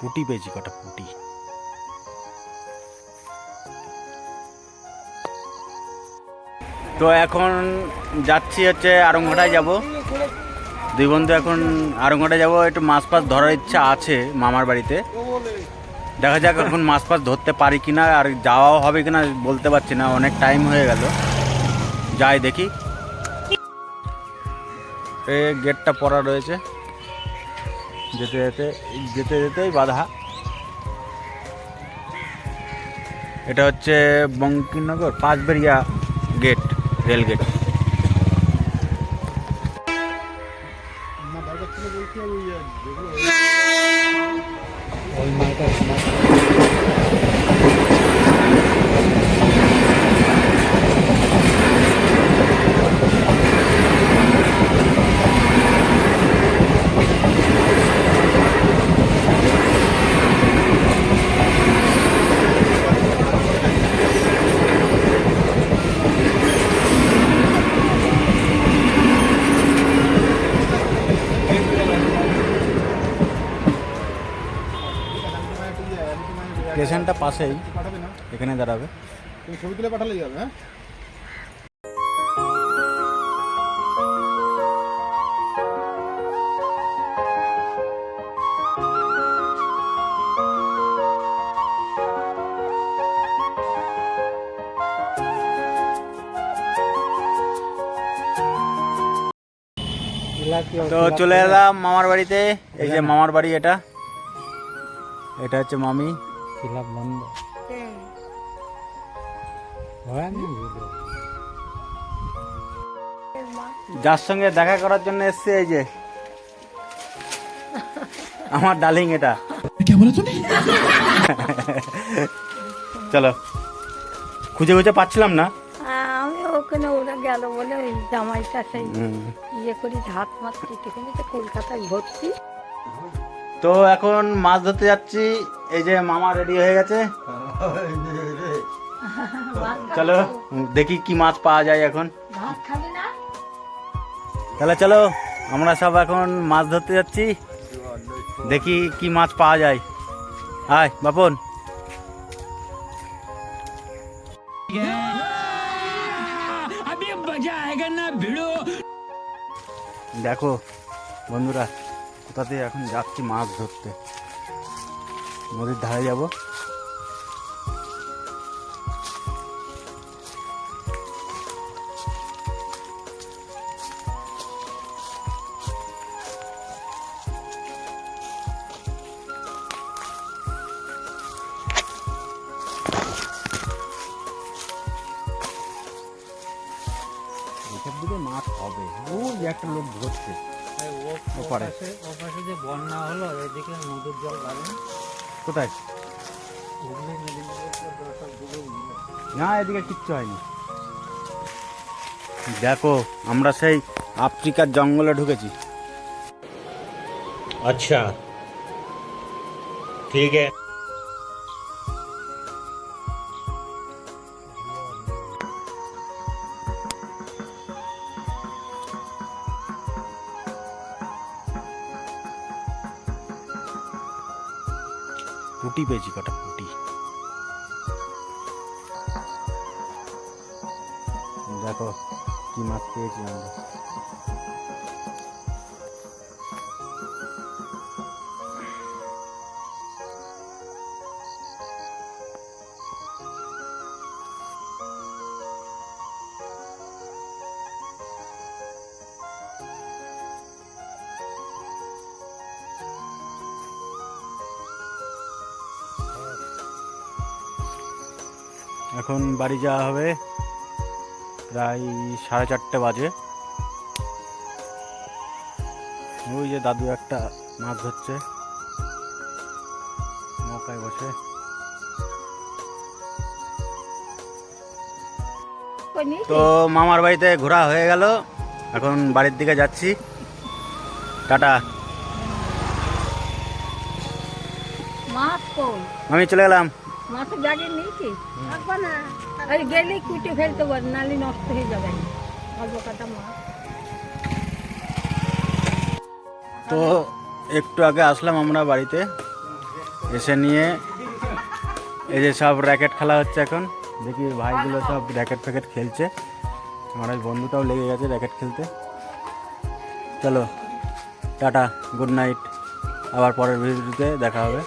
পুটি পেয়েছি, কটা পুটি। তো এখন যাচ্ছি হচ্ছে আরংঘাটায় যাব। দুই বন্ধু এখন আরংঘাটায় যাব, একটু মাছ ফাছ ধরার ইচ্ছা আছে মামার বাড়িতে। দেখা যাক এখন মাছ ফাছ ধরতে পারি কি না আর যাওয়াও হবে কিনা বলতে পারছি না, অনেক টাইম হয়ে গেল। যাই দেখি। এ গেটটা পড়া রয়েছে। যেতে যেতে যেতে যেতেই বাধা। এটা হচ্ছে Bankimnagar Panchberia gate rail gate স্টেশনটা পাশেই। এখানে দাঁড়াবে। ছবি তুলে পাঠালেই যাবে হ্যাঁ? তো চলে এলাম মামার বাড়িতে। এই যে মামার বাড়ি এটা। এটা হচ্ছে মামি। ক্লাব বন্ধ হয় যার সঙ্গে দেখা করার জন্য এসছে এই যে। আমার ডালিং এটা। চলো। খুঁজে খুঁজে পাচ্ছিলাম না। আমি ওখানে ওরা গেল বলে ওই জামাইটা সেই ইয়ে করি হাত মাত কেটে তো কলকাতায় ভর্তি। তো এখন মাছ ধরতে যাচ্ছি। এই যে মামা রেডি হয়ে গেছে। চলো, দেখি কি মাছ পাওয়া যায় এখন। তাহলে চলো, আমরা সব এখন মাছ ধরতে যাচ্ছি। দেখি কি মাছ পাওয়া যায়। আয়, বাপন। দেখো, বন্ধুরা কোথাতে এখন যাচ্ছি মাছ ধরতে? নদীর ধারে যাব। মাছ হবে। ওই একটা লোক ধরছে। ওপারে। ওপাশে ওপাশে যে বন্যা হলো এদিকে নদীর জল বাড়ে। না এদিকে কিচ্ছু হয়নি। দেখো আমরা সেই আফ্রিকার জঙ্গলে ঢুকেছি। আচ্ছা। ঠিক আছে। পুটি পেয়েছি কটা পুটি দেখো কি মাছ পেয়েছি আমরা। এখন বাড়ি যাওয়া হবে প্রায় সাড়ে চারটে বাজে। ওই যে দাদু একটা মাছ ধরছে। নৌকায় বসে। তো মামার বাড়িতে ঘোরা হয়ে গেল। এখন বাড়ির দিকে যাচ্ছি। টাটা। আমি চলে গেলাম। মাছের জাগে থাকবা না। আরে কুটে ফেলতে পার নষ্ট হয়ে যাবে। অল্প কাটা মাছ তো একটু আগে আসলাম আমরা বাড়িতে। এসে নিয়ে এই যে সব র্যাকেট খেলা হচ্ছে এখন। দেখি ভাইগুলো সব র্যাকেট ফ্যাকেট খেলছে। আমার ওই বন্ধুটাও লেগে গেছে র্যাকেট খেলতে। চলো, টাটা, গুড নাইট। আবার পরের ভিডিওতে দেখা হবে।